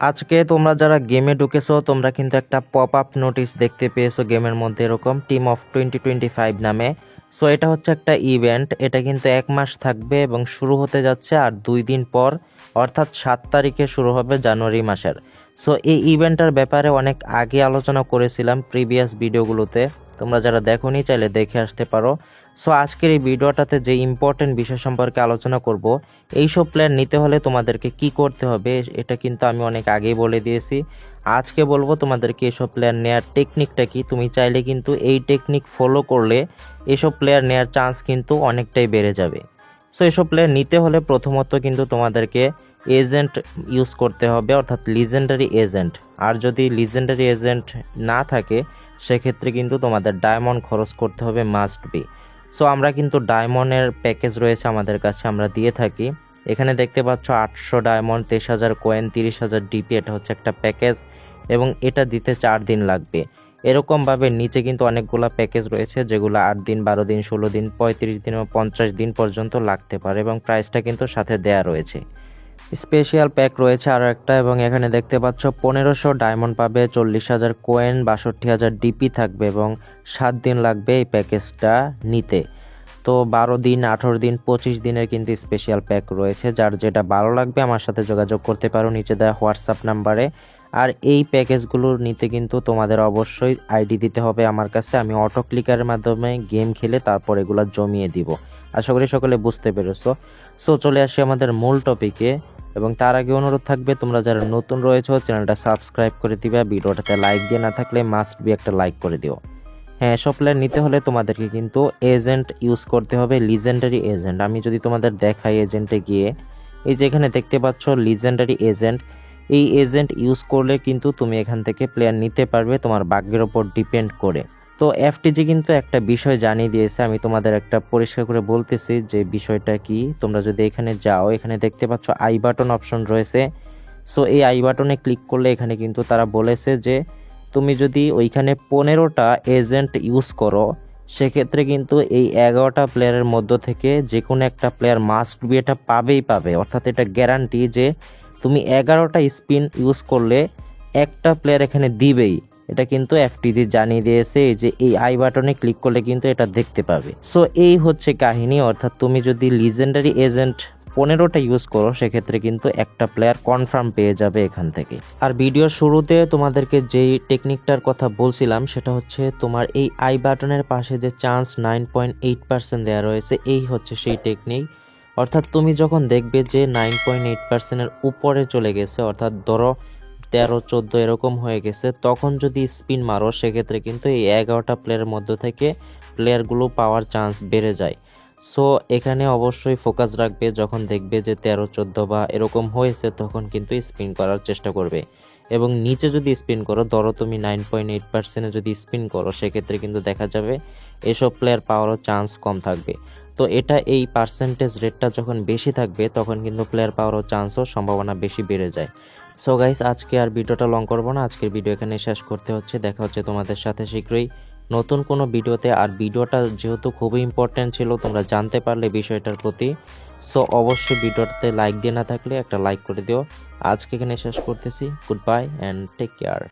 আজকে তোমরা যারা গেমে ঢুকেছো, তোমরা কিন্তু একটা পপ আপ নোটিশ দেখতে পেয়েছ গেমের মধ্যে এরকম team of twenty twenty five নামে। সো এটা হচ্ছে একটা ইভেন্ট এটা কিন্তু এক মাস থাকবে এবং শুরু হতে যাচ্ছে আর দুই দিন পর, অর্থাৎ সাত তারিখে শুরু হবে জানুয়ারি মাসের। সো এই ইভেন্টটার ব্যাপারে অনেক আগে আলোচনা করেছিলাম প্রিভিয়াস ভিডিওগুলোতে তোমরা যারা দেখোনি, চাইলে দেখে আসতে পারো। সো আজকের এই ভিডিওটাতে যে ইম্পর্টেন্ট বিষয় সম্পর্কে আলোচনা করব, এইসব প্ল্যান নিতে হলে তোমাদেরকে কি করতে হবে, এটা কিন্তু আমি অনেক আগেই বলে দিয়েছি। আজকে বলব তোমাদেরকে এসব প্লেয়ার নেওয়ার টেকনিকটা কি, তুমি চাইলে কিন্তু এই টেকনিক ফলো করলে এসব প্লেয়ার নেওয়ার চান্স কিন্তু অনেকটাই বেড়ে যাবে। সো এসব প্লেয়ার নিতে হলে প্রথমত কিন্তু তোমাদেরকে এজেন্ট ইউজ করতে হবে, অর্থাৎ লিজেন্ডারি এজেন্ট আর যদি লিজেন্ডারি এজেন্ট না থাকে, সেক্ষেত্রে কিন্তু তোমাদের ডায়মন্ড খরচ করতে হবে মাস্ট বি সো আমরা কিন্তু ডায়মন্ডের প্যাকেজ রয়েছে আমাদের কাছে, আমরা দিয়ে থাকি। এখানে দেখতে পাচ্ছ আটশো ডায়মন্ড, তেইশ হাজার কয়েন, তিরিশ হাজার ডিপি, এটা হচ্ছে একটা প্যাকেজ। এবং এটা দিতে চার দিন লাগবে। এরকমভাবে নিচে কিন্তু অনেকগুলো প্যাকেজ রয়েছে, যেগুলো আট দিন, বারো দিন, ষোলো দিন, পঁয়ত্রিশ দিন এবং পঞ্চাশ দিন পর্যন্ত লাগতে পারে এবং প্রাইসটা কিন্তু সাথে দেয়া রয়েছে। স্পেশাল প্যাক রয়েছে আরও একটা এবং এখানে দেখতে পাচ্ছ পনেরোশো ডায়মন্ড পাবে, চল্লিশ হাজার কোয়েন, বাষট্টি হাজার ডিপি থাকবে এবং সাত দিন লাগবে এই প্যাকেজটা নিতে। তো বারো দিন, আঠেরো দিন, পঁচিশ দিনের কিন্তু স্পেশাল প্যাক রয়েছে, যার যেটা ভালো লাগবে আমার সাথে যোগাযোগ করতে পারো নিচে দেওয়া হোয়াটসঅ্যাপ নাম্বারে। আর এই প্যাকেজগুলো নিতে কিন্তু তোমাদের অবশ্যই আইডি দিতে হবে আমার কাছে, আমি অটো ক্লিকারের মাধ্যমে গেম খেলে তারপর এগুলো জমিয়ে দিব। আশা করি সকলে বুঝতে পেরেছ। সো চলে আসি আমাদের মূল টপিকে এবং তার আগে অনুরোধ থাকবে, তোমরা যারা নতুন রয়েছো, চ্যানেলটা সাবস্ক্রাইব করে দিবে, ভিডিওটাতে লাইক দিয়ে না থাকলে মাস্ট বি একটা লাইক করে দিও। হ্যাঁ এসব প্ল্যান নিতে হলে তোমাদেরকে কিন্তু এজেন্ট ইউজ করতে হবে লিজেন্ডারি এজেন্ট আমি যদি তোমাদের দেখাই এজেন্টে গিয়ে, এই যে এখানে দেখতে পাচ্ছ লিজেন্ডারি এজেন্ট এই এজেন্ট ইউজ করলে কিন্তু তুমি এখান থেকে প্লেয়ার নিতে পারবে, তোমার ভাগ্যের ওপর ডিপেন্ড করে। তো এফটিজি কিন্তু একটা বিষয় জানিয়ে দিয়েছে। আমি তোমাদের একটা পরিষ্কার করে বলতেছি যে বিষয়টা কি। তোমরা যদি এখানে যাও, এখানে দেখতে পাচ্ছ আই বাটন অপশন রয়েছে। সো এই আই বাটনে ক্লিক করলে এখানে কিন্তু তারা বলেছে যে তুমি যদি ওইখানে পনেরোটা এজেন্ট ইউজ করো, সেক্ষেত্রে কিন্তু এই এগারোটা প্লেয়ারের মধ্য থেকে যে কোনো একটা প্লেয়ার মাস্ট বি এটা পাবেই পাবে। অর্থাৎ এটা গ্যারান্টি যে তুমি এগারোটা স্পিন ইউজ করলে একটা প্লেয়ার এখানে দিবেই। এটা কিন্তু এফটিজি জানিয়ে দিয়েছে যে এই আই বাটনে ক্লিক করলে কিন্তু এটা দেখতে পাবে। সো এই হচ্ছে কাহিনী, অর্থাৎ তুমি যদি লিজেন্ডারি এজেন্ট পনেরোটা ইউজ করো, সেক্ষেত্রে কিন্তু একটা প্লেয়ার কনফার্ম পেয়ে যাবে এখান থেকে। আর ভিডিওর শুরুতে তোমাদেরকে যেই টেকনিকটার কথা বলছিলাম, সেটা হচ্ছে তোমার এই আই বাটনের পাশে যে chance nine point eight percent দেওয়া রয়েছে, এই হচ্ছে সেই টেকনিক অর্থাৎ তুমি যখন দেখবে যে নাইন পয়েন্ট এইট পার্সেন্টের উপরে চলে গেছে, অর্থাৎ ধরো তেরো, চোদ্দ এরকম হয়ে গেছে, তখন যদি স্পিন মারো, সেক্ষেত্রে কিন্তু এই এগারোটা প্লেয়ারের মধ্য থেকে প্লেয়ারগুলো পাওয়ার চান্স বেড়ে যায়। সো এখানে অবশ্যই ফোকাস রাখবে, যখন দেখবে যে তেরো, চোদ্দ বা এরকম হয়েছে, তখন কিন্তু স্পিন করার চেষ্টা করবে। এবং নিচে যদি স্পিন করো, ধরো তুমি নাইন পয়েন্ট এইট পার্সেন্টে যদি স্পিন করো, সেক্ষেত্রে কিন্তু দেখা যাবে এসব প্লেয়ার পাওয়ারও চান্স কম থাকবে। তো এটা এই পার্সেন্টেজ রেটটা যখন বেশি থাকবে, তখন কিন্তু প্লেয়ার পাওয়ারও চান্সও সম্ভাবনা বেশি বেড়ে যায়। সো গাইস আজকে আর ভিডিওটা লং করব না। আজকের ভিডিও এখানে শেষ করতে হচ্ছে। দেখা হচ্ছে তোমাদের সাথে শীঘ্রই। নতুন কোনো ভিডিওতে আর ভিডিওটা যেহেতু খুবই ইম্পর্ট্যান্ট ছিল, তোমরা জানতে পারলে বিষয়টার প্রতি। সো অবশ্যই ভিডিওটাতে লাইক দিয়ে না থাকলে একটা লাইক করে দিও। আজকে এখানে শেষ করতেছি। Goodbye and take care